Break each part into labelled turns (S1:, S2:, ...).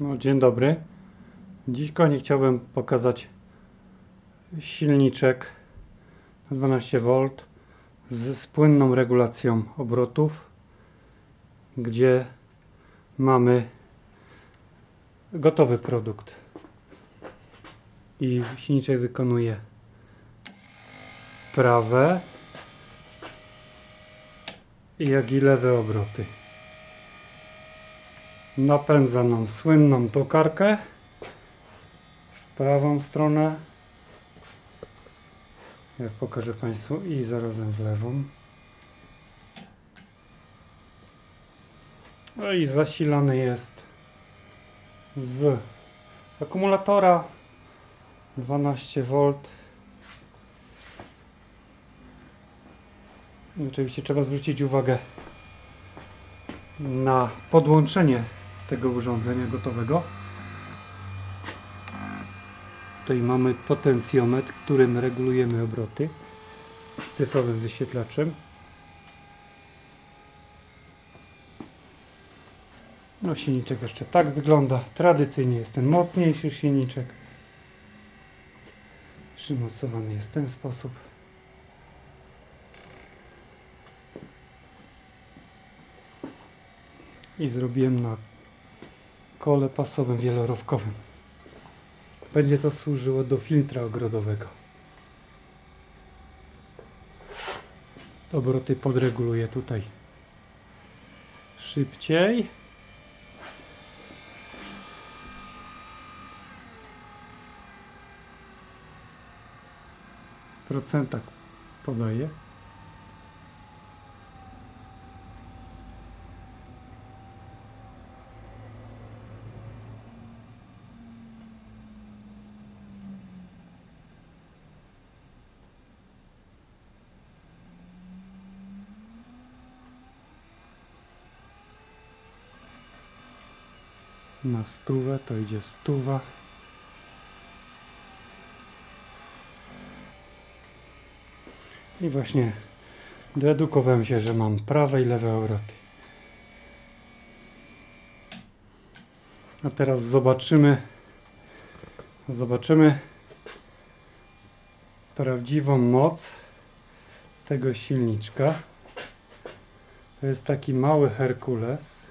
S1: No, dzień dobry. Dziś kochani chciałbym pokazać silniczek na 12V z, z płynną regulacją obrotów, gdzie mamy gotowy produkt. I silniczek wykonuje prawe jak i lewe obroty napędza nam słynną tokarkę w prawą stronę. Jak pokażę Państwu i zarazem w lewą. No i zasilany jest z akumulatora 12V I oczywiście trzeba zwrócić uwagę na podłączenie tego urządzenia gotowego. Tutaj mamy potencjometr, którym regulujemy obroty z cyfrowym wyświetlaczem. No silniczek jeszcze tak wygląda. Tradycyjnie jest ten mocniejszy silniczek. Przymocowany jest w ten sposób. I zrobiłem na kole pasowym wielorowkowym. Będzie to służyło do filtra ogrodowego. Obroty podreguluję tutaj szybciej. W procentach podaję. Na stówę to idzie stuwa. I właśnie dedukowałem się, że mam prawe i lewe obroty. A teraz zobaczymy zobaczymy prawdziwą moc tego silniczka. To jest taki mały Herkules.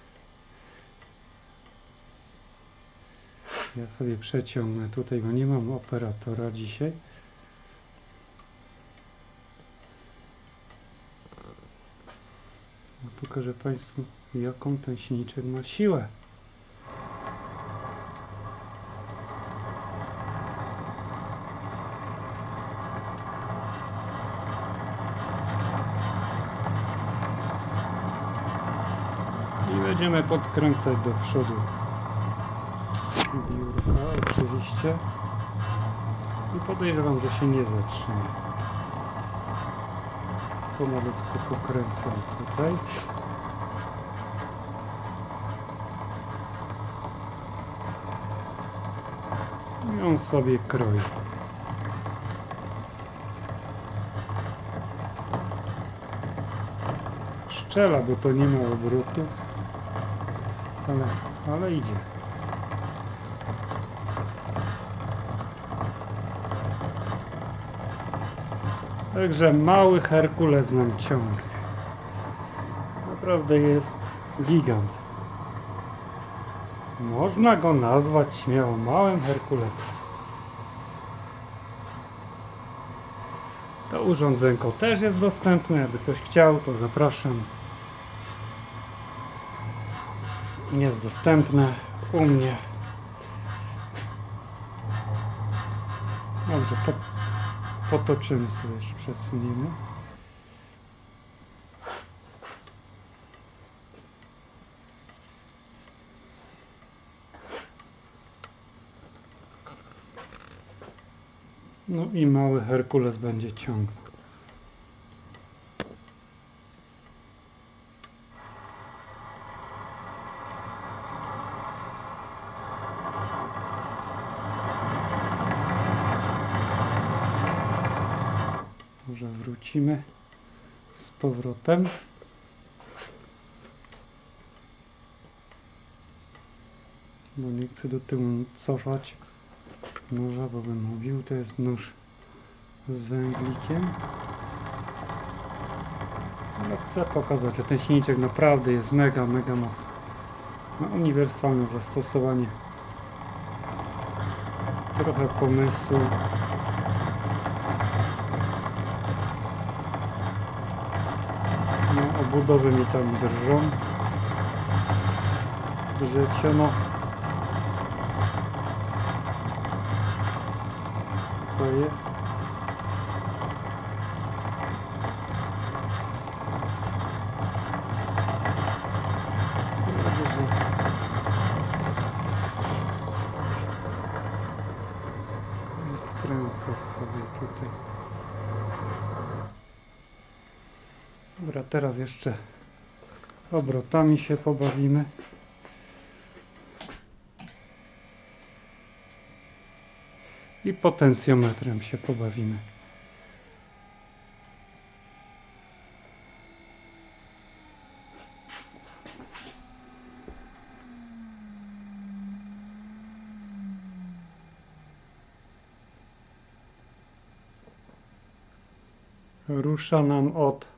S1: Ja sobie przeciągnę tutaj, bo nie mam operatora dzisiaj. Pokażę Państwu, jaką ten silniczek ma siłę. I będziemy podkręcać do przodu i podejrzewam, że się nie zatrzyma. Pomalutku pokręcam tutaj. I on sobie kroi. Szczela, bo to nie ma obrotów, ale, ale idzie. Także mały Herkules nam ciągnie. Naprawdę jest gigant. Można go nazwać śmiało małym Herkulesem. To urządzenko też jest dostępne, jakby ktoś chciał, to zapraszam. Jest dostępne u mnie. Dobrze, potoczymy sobie, jeszcze przesuniemy. No i mały Herkules będzie ciągnął. Wrócimy z powrotem. bo nie chcę do tyłu cofać noża, bo bym mówił, to jest nóż z węglikiem. Ale chcę pokazać, że ten silniczek naprawdę jest mega, mega mocny. Ma uniwersalne zastosowanie. Trochę pomysłu. No, obudowy mi tam drżą. Drzeciono. Stoję. Kręcę sobie tutaj. Dobra, teraz jeszcze obrotami się pobawimy. I potencjometrem się pobawimy. Rusza nam od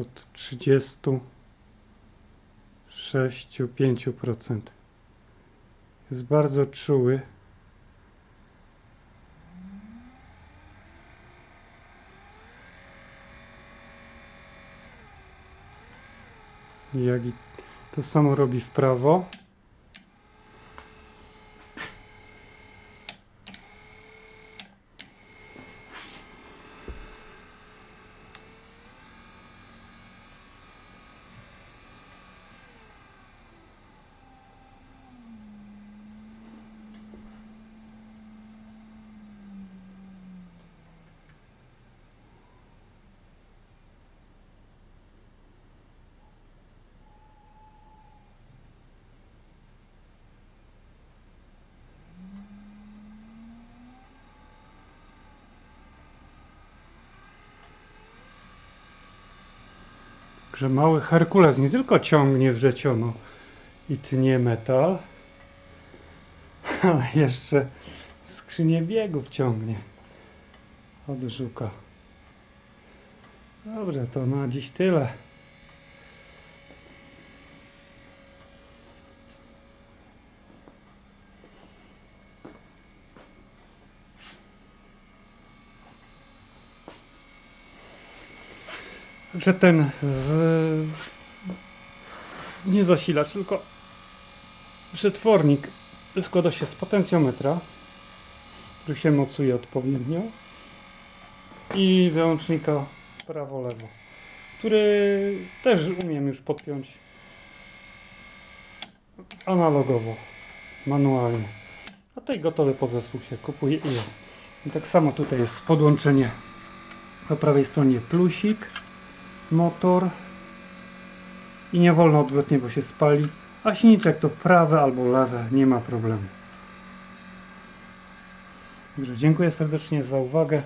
S1: od 36-5%. Jest bardzo czuły. Jak i to samo robi w prawo. Że mały Herkules nie tylko ciągnie wrzeciono i tnie metal, ale jeszcze skrzynię biegów ciągnie od żuka. Dobrze, to na dziś tyle. Że ten z... nie zasilacz, tylko przetwornik składa się z potencjometra, który się mocuje odpowiednio i wyłącznika prawo-lewo, który też umiem już podpiąć analogowo, manualnie. A tutaj gotowy podzespół się kupuje i jest. I tak samo tutaj jest podłączenie po prawej stronie plusik motor i nie wolno odwrotnie, bo się spali, a silniczek to prawe albo lewe, nie ma problemu. Dziękuję serdecznie za uwagę.